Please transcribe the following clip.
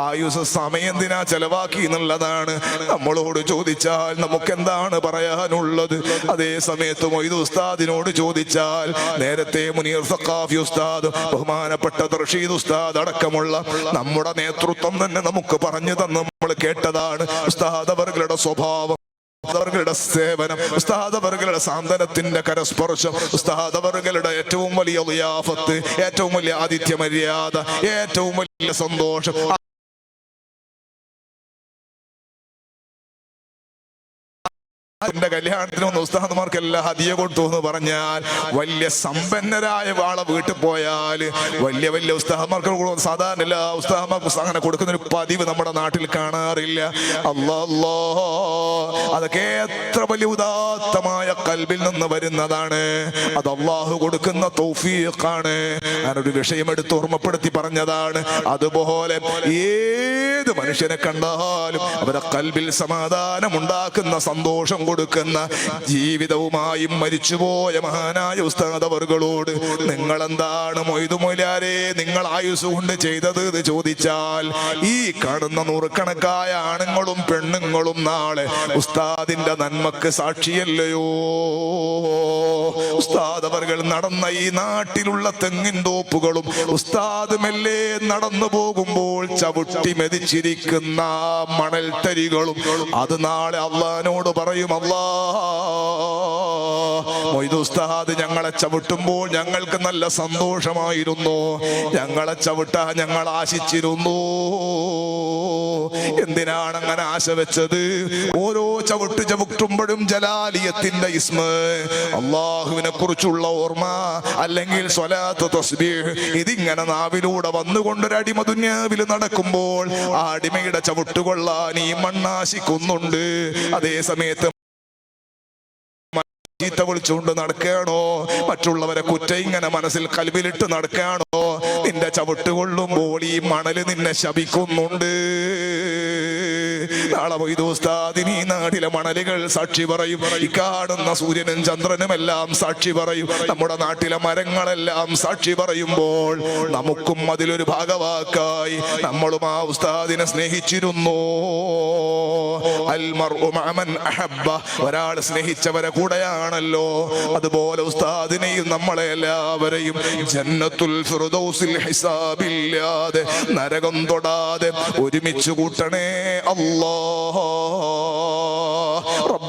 ആയുസ് സമയം എന്തിനാ ചെലവാക്കി എന്നുള്ളതാണ്. നമ്മളോട് ചോദിച്ചാൽ നമുക്ക് എന്താണ് പറയാനുള്ളത്? അതേ സമയത്ത് മൊയ്ത് ഉസ്താദിനോട് ചോദിച്ചാൽ നേരത്തെ മുനീർ സക്കാഫി ഉസ്താദ് ബഹുമാനപ്പെട്ട റഷീദ് ഉസ്താദ് അടക്കമുള്ള നമ്മുടെ നേതൃത്വം തന്നെ നമുക്ക് പറഞ്ഞു തന്ന്. നമ്മൾ കേട്ടതാണ് ഉസ്താദ് അവരുടെ സ്വഭാവം. ഉസ്താദവറുകളുടെ സേവനം ഉസ്താദവർഗളുടെ സാന്ത്വനത്തിന്റെ കരസ്പർശം ഉസ്താദവർഗളുടെ ഏറ്റവും വലിയ ലിയാഫത്ത് ഏറ്റവും വലിയ ആതിഥ്യ മര്യാദ ഏറ്റവും വലിയ സന്തോഷം. എന്റെ കല്യാണത്തിന് വന്ന ഉസ്താദ്മാർക്ക് എല്ലാം ഹതിയ കൊടുത്തു എന്ന് പറഞ്ഞാൽ വലിയ സമ്പന്നരായ വാള വീട്ടിൽ പോയാൽ വലിയ വലിയ ഉസ്താദന്മാർക്ക് സാധാരണ എല്ലാ ഉസ്താദന്മാർക്ക് അങ്ങനെ കൊടുക്കുന്ന ഒരു പതിവ് നമ്മുടെ നാട്ടിൽ കാണാറില്ല. അല്ലോ അതൊക്കെ എത്ര വലിയ ഉദാത്തമായ കൽബിൽ നിന്ന് വരുന്നതാണ്. അത് അള്ളാഹു കൊടുക്കുന്ന തൗഫീഖാണ്. ഞാനൊരു വിഷയം എടുത്ത് ഓർമ്മപ്പെടുത്തി പറഞ്ഞതാണ്. അതുപോലെ ഏത് മനുഷ്യനെ കണ്ടാലും അവരെ കൽബിൽ സമാധാനം ഉണ്ടാക്കുന്ന സന്തോഷം കൊടുക്കുന്ന ജീവിതവുമായും മരിച്ചുപോയ മഹാനായ ഉസ്താദവർകളോട് നിങ്ങൾ എന്താണ് മൊയ്തു മൊയ്ലാരെ നിങ്ങൾ ആയുസ് കൊണ്ട് ചെയ്തത്? എന്ന് ചോദിച്ചാൽ ഈ കാണുന്ന നൂറുകണക്കായ ആണുങ്ങളും പെണ്ണുങ്ങളും നാളെ ഉസ്താദിന്റെ നന്മക്ക് സാക്ഷിയല്ലയോ? ഉസ്താദ് അവർകൾ നടന്ന ഈ നാട്ടിലുള്ള തെങ്ങിൻ തോപ്പുകളും ഉസ്താദ് മെല്ലെ നടന്നു പോകുമ്പോൾ ചവിട്ടി മെതിച്ചിരിക്കുന്ന മണൽത്തരികളും അത് നാളെ അള്ളഹാനോട് പറയും ഉസ്താദ് ഞങ്ങളെ ചവിട്ടുമ്പോൾ ഞങ്ങൾക്ക് നല്ല സന്തോഷമായിരുന്നു. ഞങ്ങളെ ചവിട്ടാ ഞങ്ങൾ ആശിച്ചിരുന്നു. എന്തിനാണ് അങ്ങനെ ആശ വെച്ചത്? ഓരോ ചവിട്ട് ചവിട്ടുമ്പോഴും ജലാലിയത്തിന്റെ ഇസ്മ. അള്ളാഹുവിനെ കുറിച്ചുള്ള ഓർമ്മ അല്ലെങ്കിൽ സ്വലാത്ത് തസ്ബീഹ് ഇതിങ്ങനെ നാവിലൂടെ വന്നുകൊണ്ടൊരടിമ ദുന്യാവിൽ നടക്കുമ്പോൾ ആ അടിമയുടെ ചവിട്ടുകൊള്ളാൻ ഈ മണ്ണാശിക്കുന്നുണ്ട്. അതേ സമയത്ത് ചീത്ത വിളിച്ചുകൊണ്ട് നടക്കുകയാണോ? മറ്റുള്ളവരെ കുറ്റ ഇങ്ങനെ മനസ്സിൽ കൽവിലിട്ട് നടക്കുകയാണോ? നിന്റെ ചവിട്ടുകൊള്ളുമ്പോൾ ഈ മണൽ നിന്നെ ശപിക്കുന്നുണ്ട്. നാളെ പോയി ഉസ്താദിന് നാട്ടിലെ മണലുകൾ സാക്ഷി പറയും ഈ കാണുന്ന സൂര്യനും ചന്ദ്രനും എല്ലാം സാക്ഷി പറയും. നമ്മുടെ നാട്ടിലെ മരങ്ങളെല്ലാം സാക്ഷി പറയുമ്പോൾ നമുക്കും അതിലൊരു ഭാഗവാക്കായി. നമ്മളും ആ ഉസ്താദിനെ സ്നേഹിച്ചിരുന്നു. അഹബ്ബ. ഒരാൾ സ്നേഹിച്ചവരെ കൂടെയാണല്ലോ. അതുപോലെ ഉസ്താദിനെയും നമ്മളെ എല്ലാവരെയും ജന്നത്തുൽ ഫിർദൗസിൽ ഹിസാബില്ലാതെ നരകം തൊടാതെ ഒരുമിച്ച് കൂട്ടണേ അല്ലാ. الله